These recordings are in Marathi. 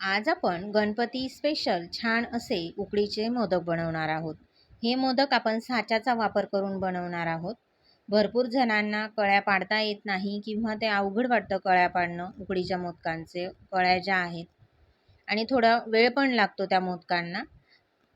आज आपण गणपती स्पेशल छान असे उकडीचे मोदक बनवणार आहोत. हे मोदक आपण साच्याचा वापर करून बनवणार आहोत. भरपूर जणांना कळ्या पाडता येत नाही किंवा ते अवघड वाटतं कळ्या पाडणं उकडीच्या मोदकांचे कळ्या ज्या आहेत. आणि थोडा वेळ पण लागतो त्या मोदकांना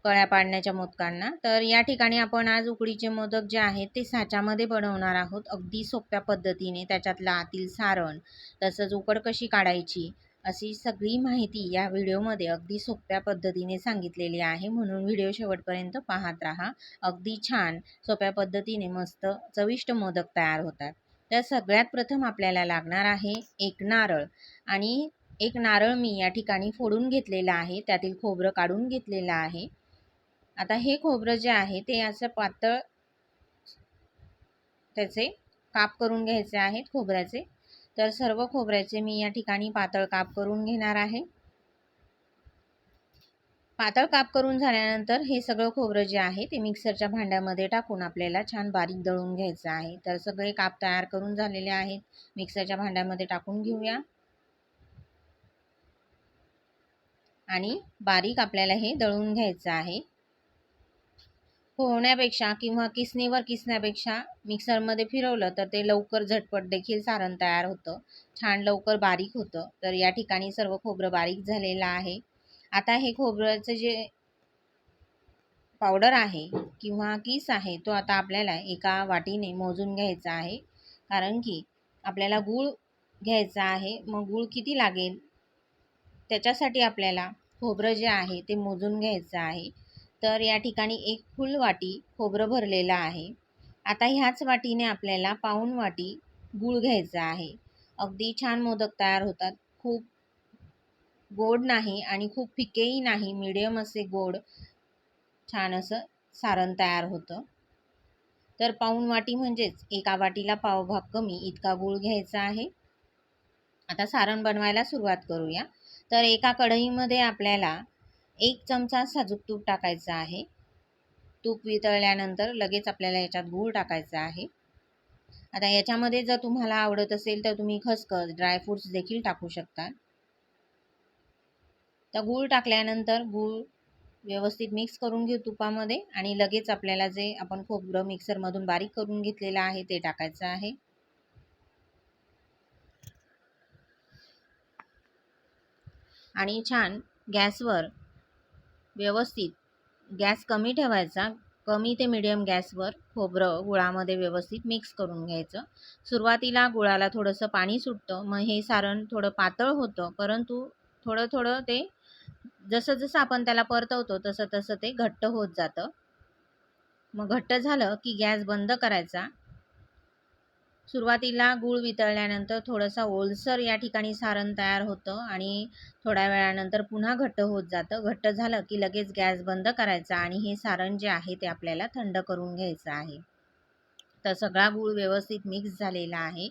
कळ्या पाडण्याच्या मोदकांना. तर या ठिकाणी आपण आज उकडीचे मोदक जे आहेत ते साच्यामध्ये बनवणार आहोत. अगदी सोप्या पद्धतीने त्याच्यातलं आतील सारण तसंच उकड कशी काढायची अशी सगळी माहिती या व्हिडिओमध्ये अगदी सोप्या पद्धतीने सांगितलेली आहे. म्हणून व्हिडिओ शेवटपर्यंत पाहत राहा. अगदी छान सोप्या पद्धतीने मस्त चविष्ट मोदक तयार होतात. तर सगळ्यात प्रथम आपल्याला लागणार आहे एक नारळ. आणि एक नारळ मी या ठिकाणी फोडून घेतलेलं आहे. त्यातील खोबरं काढून घेतलेलं आहे. आता हे खोबरं जे आहे ते असं पातळ त्याचे काप करून घ्यायचे आहेत खोबऱ्याचे. तर सर्व खोबऱ्याचे मी या ठिकाणी पातळ काप करून घेणार आहे. पातळ काप करून झाल्यानंतर हे सगळं खोबरं जे आहे ते मिक्सरच्या भांड्यामध्ये टाकून आपल्याला छान बारीक दळून घ्यायचं आहे. तर सगळे काप तयार करून झालेले आहेत. मिक्सरच्या भांड्यामध्ये टाकून घेऊया. आणि बारीक आपल्याला हे दळून घ्यायचं आहे. पोहण्यापेक्षा किंवा किसणीवर किसण्यापेक्षा मिक्सरमध्ये फिरवलं तर ते लवकर झटपट देखील सारण तयार होतं. छान लवकर बारीक होतं. तर या ठिकाणी सर्व खोबरं बारीक झालेलं आहे. आता हे खोबऱ्याचं जे पावडर आहे किंवा किस आहे तो आता आपल्याला एका वाटीने मोजून घ्यायचा आहे. कारण की आपल्याला गूळ घ्यायचा आहे. मग गूळ किती लागेल? त्याच्यासाठी आपल्याला खोबरं जे आहे ते मोजून घ्यायचं आहे. तर या ठिकाणी एक फुल वाटी खोबरं भरलेलं आहे. आता ह्याच वाटीने आपल्याला पाऊण वाटी गूळ घ्यायचा आहे. अगदी छान मोदक तयार होतात. खूप गोड नाही आणि खूप फिकेही नाही. मिडियम असे गोड छान असं सारण तयार होतं. तर पाऊण वाटी म्हणजेच एका वाटीला पावभाग कमी इतका गूळ घ्यायचा आहे. आता सारण बनवायला सुरुवात करूया. तर एका कढईमध्ये आपल्याला एक चमचा साजूक तूप टाकायचं आहे. तूप वितळल्यानंतर लगेच आपल्याला याच्यात गूळ टाकायचा आहे. आता याच्यामध्ये जर तुम्हाला आवडत असेल तर तुम्ही खसखस ड्रायफ्रूट्स देखील टाकू शकता. तर गूळ टाकल्यानंतर गूळ व्यवस्थित मिक्स करून घेऊ तुपामध्ये आणि लगेच आपल्याला जे आपण खोबरं मिक्सरमधून बारीक करून घेतलेलं आहे ते टाकायचं आहे. आणि छान गॅसवर व्यवस्थित. गॅस कमी ठेवायचा. कमी ते मिडियम गॅसवर खोबरं गुळामध्ये व्यवस्थित मिक्स करून घ्यायचं. सुरुवातीला गुळाला थोडंसं पाणी सुटतं. मग हे सारण थोडं पातळ होतं. परंतु थोडं थोडं ते जसं जसं आपण त्याला परतवतो तसं तसं ते घट्ट होत जातं. मग घट्ट झालं की गॅस बंद करायचा. सुरुवातीला गूळ वितळल्यानंतर थोडंसं ओलसर या ठिकाणी सारण तयार होतं आणि थोड्या वेळानंतर पुन्हा घट्ट होत जातं. घट्ट झालं की लगेच गॅस बंद करायचा आणि हे सारण जे आहे ते आपल्याला थंड करून घ्यायचं आहे. तर सगळा गूळ व्यवस्थित मिक्स झालेला आहे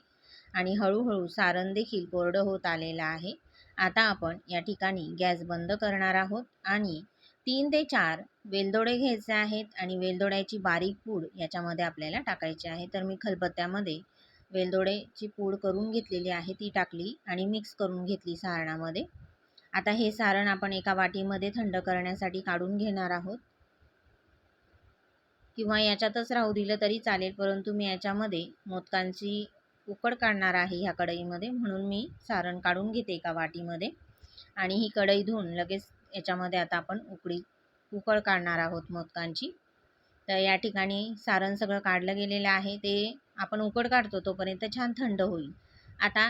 आणि हळूहळू सारण देखील कोरडं होत आलेलं आहे. आता आपण या ठिकाणी गॅस बंद करणार आहोत आणि तीन ते चार वेलदोडे घ्यायचे आहेत आणि वेलदोड्याची बारीक पूड याच्यामध्ये आपल्याला टाकायची आहे. तर मी खलबत्त्यामध्ये वेलदोड्याची पूड करून घेतलेली आहे ती टाकली आणि मिक्स करून घेतली सारणामध्ये. आता हे सारण आपण एका वाटीमध्ये थंड करण्यासाठी काढून घेणार आहोत. किंवा याच्यातच राहू दिलं तरी चालेल परंतु मी याच्यामध्ये मोदकांची उकड काढणार आहे ह्या कढईमध्ये म्हणून मी सारण काढून घेते एका वाटीमध्ये. आणि ही कढई धुवून लगेच याच्यामध्ये आता आपण उकडी उकड काढणार आहोत मोदकांची. तर या ठिकाणी सारण सगळं काढलं गेलेलं आहे. ते आपण उकड काढतो तोपर्यंत छान थंड होईल. आता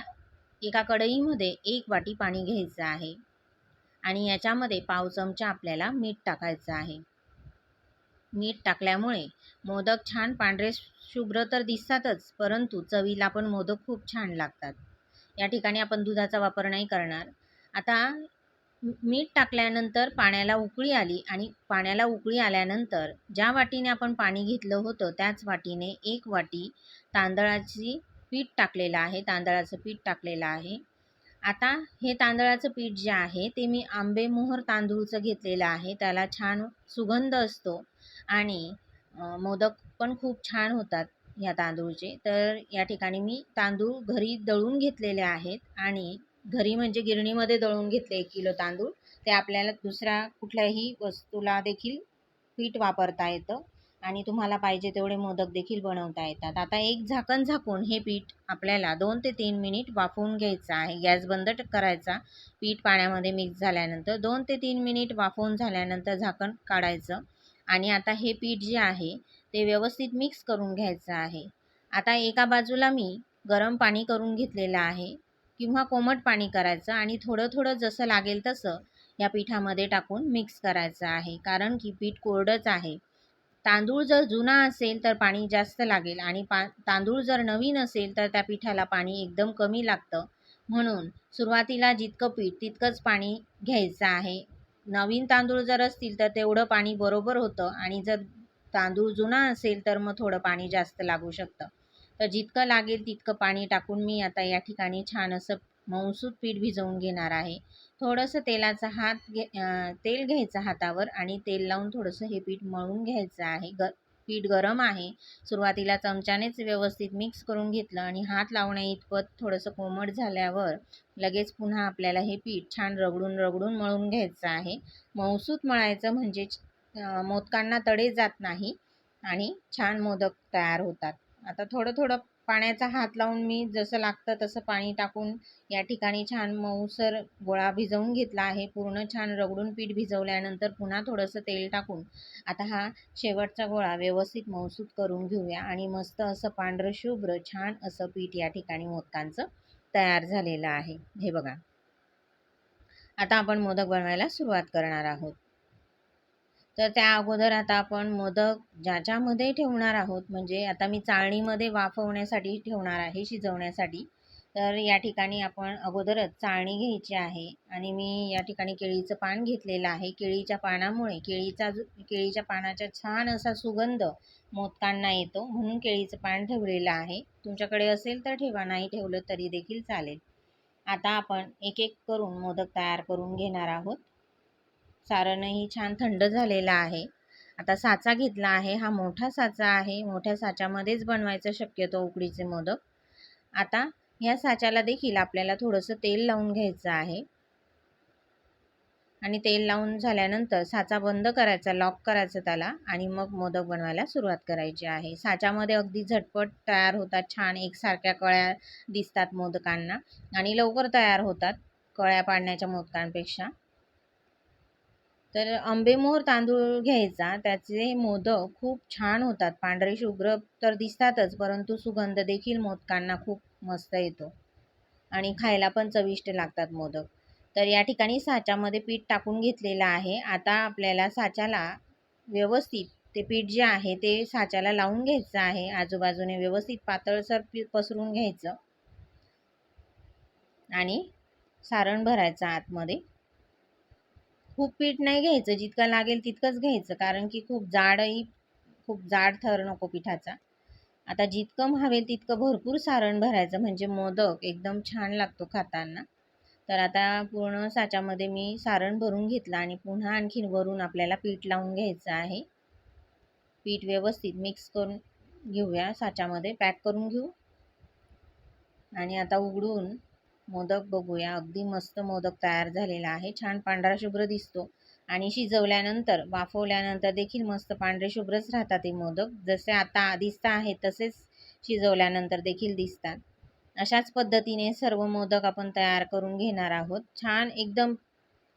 एका कढईमध्ये एक वाटी पाणी घ्यायचं आहे आणि याच्यामध्ये पाव चमचा आपल्याला मीठ टाकायचं आहे. मीठ टाकल्यामुळे मोदक छान पांढरे शुभ्र तर दिसतातच परंतु चवीला पण मोदक खूप छान लागतात. या ठिकाणी आपण दुधाचा वापर नाही करणार. आता मीठ टाकल्यानंतर पाण्याला उकळी आली आणि पाण्याला उकळी आल्यानंतर ज्या वाटीने आपण पाणी घेतलं होतं त्याच वाटीने एक वाटी तांदळाची पीठ टाकलेलं आहे तांदळाचं पीठ टाकलेलं आहे. आता हे तांदळाचं पीठ जे आहे ते मी आंबेमोहर तांदूळचं घेतलेलं आहे. त्याला छान सुगंध असतो आणि मोदक पण खूप छान होतात ह्या तांदूळचे. तर या ठिकाणी मी तांदूळ घरी दळून घेतलेले आहेत आणि घरी म्हणजे गिरणीमध्ये दळून घेतले एक किलो तांदूळ. ते आपल्याला दुसऱ्या कुठल्याही वस्तूला देखील पीठ वापरता येतं आणि तुम्हाला पाहिजे तेवढे मोदक देखील बनवता येतात. आता एक झाकण झाकून हे पीठ आपल्याला दोन ते तीन मिनिट वाफवून घ्यायचं आहे. गॅस बंद करायचा. पीठ पाण्यामध्ये मिक्स झाल्यानंतर दोन ते तीन मिनिट वाफवून झाल्यानंतर झाकण काढायचं. आणि आता हे पीठ जे आहे ते व्यवस्थित मिक्स करून घ्यायचं आहे. आता एका बाजूला मी गरम पाणी करून घेतलेलं आहे. किंवा कोमट पाणी करायचं आणि थोडं थोडं जसं लागेल तसं या पिठामध्ये टाकून मिक्स करायचं आहे. कारण की पीठ कोरडंच आहे. तांदूळ जर जुना असेल तर पाणी जास्त लागेल आणि पा तांदूळ जर नवीन असेल तर त्या पिठाला पाणी एकदम कमी लागतं. म्हणून सुरुवातीला जितकं पीठ तितकंच पाणी घ्यायचं आहे. नवीन तांदूळ जर असतील तर तेवढं पाणी बरोबर होतं आणि जर तांदूळ जुना असेल तर मग थोडं पाणी जास्त लागू शकतं. तर जितकं लागेल तितकं पाणी टाकून मी आता या ठिकाणी छान असं मऊसूत पीठ भिजवून घेणार आहे. थोडंसं तेलाचा हात घे तेल घ्यायचं हातावर आणि तेल लावून थोडंसं हे पीठ मळून घ्यायचं आहे. ग पीठ गरम आहे. सुरुवातीला चमच्यानेच व्यवस्थित मिक्स करून घेतलं आणि हात लावण्या इतपत थोडंसं कोमट झाल्यावर लगेच पुन्हा आपल्याला हे पीठ छान रगडून रगडून मळून घ्यायचं आहे. मऊसूत मळायचं म्हणजे मोदकांना तडे जात नाही आणि छान मोदक तयार होतात. आता थोडं थोडं पाण्याचा हात लावून मी जसं लागतं तसं पाणी टाकून या ठिकाणी छान मऊसर गोळा भिजवून घेतला आहे. पूर्ण छान रगडून पीठ भिजवल्यानंतर पुन्हा थोडंसं तेल टाकून आता हा शेवटचा गोळा व्यवस्थित मऊसूत करून घेऊया आणि मस्त असं पांढरं शुभ्र छान असं पीठ या ठिकाणी मोदकांचं तयार झालेलं आहे. हे बघा. आता आपण मोदक बनवायला सुरुवात करणार आहोत. तर त्या अगोदर आता आपण मोदक ज्याच्यामध्ये ठेवणार आहोत म्हणजे आता मी चाळणीमध्ये वाफवण्यासाठी ठेवणार आहे शिजवण्यासाठी तर या ठिकाणी आपण अगोदरच चाळणी घ्यायची आहे आणि मी या ठिकाणी केळीचं पान घेतलेलं आहे. केळीच्या पानामुळे केळीचा केळीच्या पानाचा छान असा सुगंध मोदकांना येतो म्हणून केळीचं पान ठेवलेलं आहे. तुमच्याकडे असेल तर ठेवा नाही ठेवलं तरी देखील चालेल. आता आपण एक एक करून मोदक तयार करून घेणार आहोत. सारणही छान थंड झालेलं आहे. आता साचा घेतला आहे. हा मोठा साचा आहे. मोठ्या साच्यामध्येच बनवायचं शक्यतो उकडीचे मोदक. आता ह्या साच्याला देखील आपल्याला थोडंसं तेल लावून घ्यायचं आहे. आणि तेल लावून झाल्यानंतर साचा बंद करायचा लॉक करायचं त्याला आणि मग मोदक बनवायला सुरुवात करायची आहे. साच्यामध्ये अगदी झटपट तयार होतात छान एकसारख्या कळ्या दिसतात मोदकांना आणि लवकर तयार होतात कळ्या पाडण्याच्या मोदकांपेक्षा. तर आंबेमोहर तांदूळ घ्यायचा. त्याचे मोदक खूप छान होतात. पांढरे शुभ्र तर दिसतातच परंतु सुगंध देखील मोदकांना खूप मस्त येतो. आणि खायला पण चविष्ट लागतात मोदक. तर या ठिकाणी साच्यामध्ये पीठ टाकून घेतलेलं आहे. आता आपल्याला साच्याला व्यवस्थित ते पीठ जे आहे ते साच्याला लावून घ्यायचं आहे. आजूबाजूने व्यवस्थित पातळसर पी पसरून घ्यायचं. आणि सारण भरायचं आतमध्ये. खूप पीठ नाही घ्यायचं जितकं लागेल तितकंच घ्यायचं कारण की खूप जाडही खूप जाड थर नको पिठाचा. आता जितकं हवेल तितकं भरपूर सारण भरायचं म्हणजे मोदक एकदम छान लागतो खाताना. तर आता पूर्ण साच्यामध्ये मी सारण भरून घेतलं आणि पुन्हा आणखीन वरून आपल्याला पीठ लावून घ्यायचं आहे. पीठ व्यवस्थित मिक्स करून घेऊया साच्यामध्ये पॅक करून घेऊ. आणि आता उघडून मोदक बघूया. अगदी मस्त मोदक तयार झालेला आहे. छान पांढरा शुभ्र दिसतो. आणि शिजवल्यानंतर वाफवल्यानंतर देखील मस्त पांढरे शुभ्रच राहतात हे मोदक. जसे आता दिसता आहे तसेच शिजवल्यानंतर देखील दिसतात. अशाच पद्धतीने सर्व मोदक आपण तयार करून घेणार आहोत. छान एकदम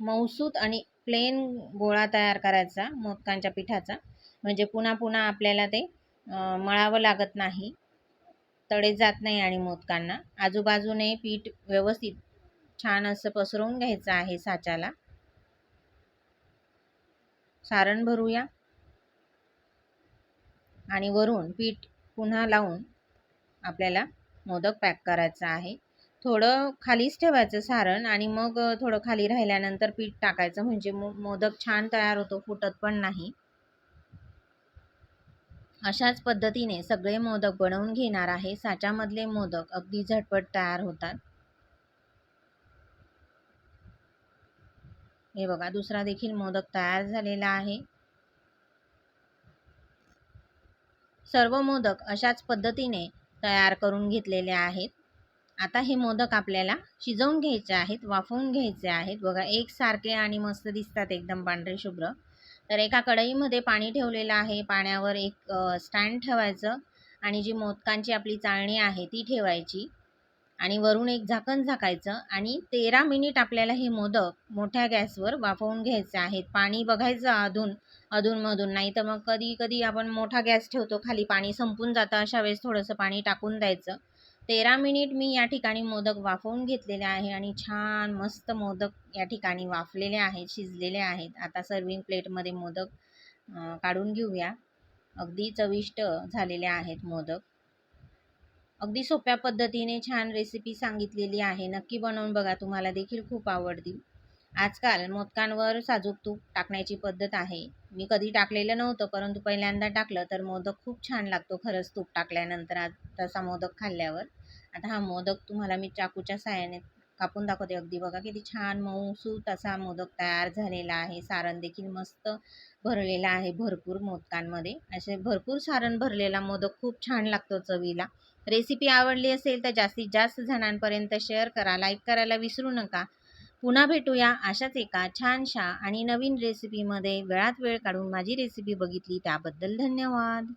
मऊसूत आणि प्लेन गोळा तयार करायचा मोदकांच्या पिठाचा. म्हणजे पुन्हा पुन्हा आपल्याला ते मळावं लागत नाही. तडे जात नाही आणि मोदकांना. आजूबाजूने पीठ व्यवस्थित छान असं पसरवून घ्यायचं आहे साच्याला. सारण भरूया. आणि वरून पीठ पुन्हा लावून आपल्याला मोदक पॅक करायचं आहे. थोडं खालीच ठेवायचं सारण आणि मग थोडं खाली राहिल्यानंतर पीठ टाकायचं. म्हणजे मो मोदक छान तयार होतो फुटत पण नाही. अशाच पद्धतीने सगळे मोदक बनवून घेणार आहे. साच्यामधले मोदक अगदी झटपट तयार होतात. हे बघा दुसरा देखील मोदक तयार झालेला आहे. सर्व मोदक अशाच पद्धतीने तयार करून घेतलेले आहेत. आता हे मोदक आपल्याला शिजवून घ्यायचे आहेत वाफवून घ्यायचे आहेत. बघा एकसारखे आणि मस्त दिसतात एकदम पांढरे शुभ्र. तर एका कढईमध्ये पाणी ठेवलेलं आहे. पाण्यावर एक स्टँड ठेवायचं आणि जी मोदकांची आपली चाळणी आहे ती ठेवायची आणि वरून एक झाकण झाकायचं आणि तेरा मिनिट आपल्याला हे मोदक मोठ्या गॅसवर वाफवून घ्यायचे आहेत. पाणी बघायचं अधून अधूनमधून. नाही तर मग कधी कधी आपण मोठा गॅस ठेवतो खाली पाणी संपून जातं. अशा वेळेस थोडंसं पाणी टाकून द्यायचं. तेरा मिनिट मी या ठिकाणी मोदक वाफवून घेतलेले आहे आणि छान मस्त मोदक या ठिकाणी वाफलेले आहेत शिजलेले आहेत. आता सर्विंग प्लेटमध्ये मोदक काढून घेऊया. अगदी चविष्ट झालेले आहेत मोदक. अगदी सोप्या पद्धतीने छान रेसिपी सांगितलेली आहे. नक्की बनवून बघा तुम्हाला देखील खूप आवडतील. आजकाल मोदकांवर साजूक तूप टाकण्याची पद्धत आहे. मी कधी टाकलेलं नव्हतं परंतु पहिल्यांदा टाकलं तर मोदक खूप छान लागतो खरंच तूप टाकल्यानंतर आज तसा मोदक खाल्ल्यावर. आता हा मोदक तुम्हाला मी चाकूच्या साहाय्याने कापून दाखवते अगदी. बघा किती छान मऊसूत असा मोदक तयार झालेला आहे. सारण देखील मस्त भरलेला आहे भरपूर मोदकांमध्ये. असे भरपूर सारण भरलेला मोदक खूप छान लागतो चवीला. रेसिपी आवडली असेल तर जास्तीत जास्त जणांपर्यंत शेअर करा लाईक करायला विसरू नका. पुन्हा भेटूया अशाच एका छानशा आणि नवीन रेसिपीमध्ये वेळात वेळ काढून माझी रेसिपी बघितली त्याबद्दल धन्यवाद.